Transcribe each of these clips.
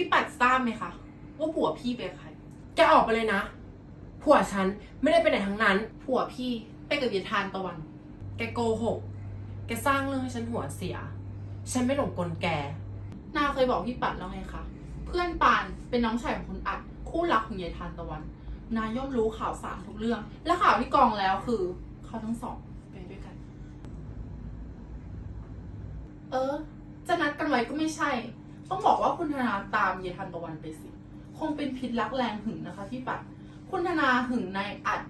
พี่ปัดทราบไหมคะว่าผัวพี่เป็นใคร แกออกไปเลยนะ ผัวฉันไม่ได้ไปไหนทั้งนั้น ผัวพี่ไปกับยายทานตะวัน แกโกหก แกสร้างเรื่องให้ฉันหัวเสีย ฉันไม่หลงกลแก นาเคยบอกพี่ปัดแล้วไงคะ เพื่อนปานเป็นน้องชายของคุณอัด คู่รักของยายทานตะวัน นาย่อมรู้ข่าวสารทุกเรื่อง และข่าวที่กองแล้วคือเขาทั้งสองไปด้วยกัน เออ จะนัดกันไว้ก็ไม่ใช่ ต้องบอกว่าคุณธนาตามยายทานตะวันไปสิ คงเป็นพิษรักแรงหึงนะคะพี่ปัด คุณธนาหึงนายอัด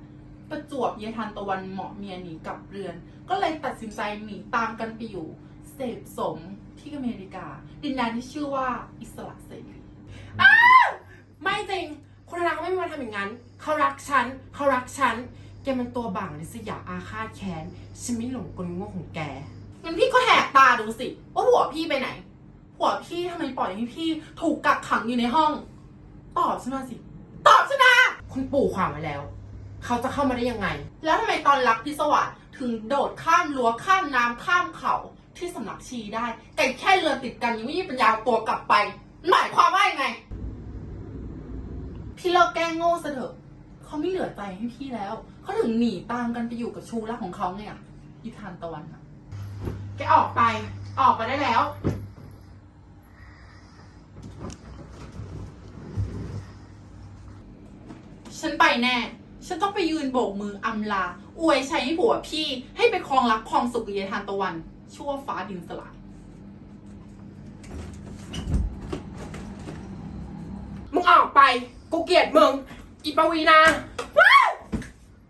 ประจวบยายทานตะวันเหมาะเมียหนีกลับเรือน ก็เลยตัดสินใจหนีตามกันไปอยู่เสพสมที่อเมริกา ดินแดนที่ชื่อว่าอิสระเสรีไม่จริงคนรักไม่มีวันทำอย่างนั้น เขารักฉัน เขารักฉัน แกมันตัวบ่างลิษยาอาฆาตแค้น ฉันไม่หลงกลโง่ของแก งั้นพี่ก็แหกตาดูสิ ว่าผัวพี่ไปไหน ผัวพี่ทำไมปล่อยให้พี่ถูกกักขังอยู่ในห้อง ตอบฉันมาสิ ตอบฉันมาคุณปู่ขวางไว้แล้ว เขาจะเข้ามาได้ยังไง แล้วทำไมตอนรักพิศวาสถึงโดดข้ามรั้วข้ามน้ำข้ามเขาที่สำนักชีได้ แต่แค่เรือติดกันยังไม่มีปัญญาตัวกลับไป หมายความว่ายังไง พี่เลิกแกล้งโง่ซะเถอะ เขาไม่เหลือใจให้พี่แล้ว เขาถึงหนีตามกันไปอยู่กับชูรักของเขาไงอะยิทานตะวันอะแกออกไป ออกไปได้แล้ว ฉันไปแน่ ฉันต้องไปยืนโบกมืออำลา อวยชัยให้ผัวพี่ ให้ไปครองรักครองสุขกับยายทานตะวัน ชั่วฟ้าดินสลาย มึงออกไป กูเกลียดมึง อีปวีนา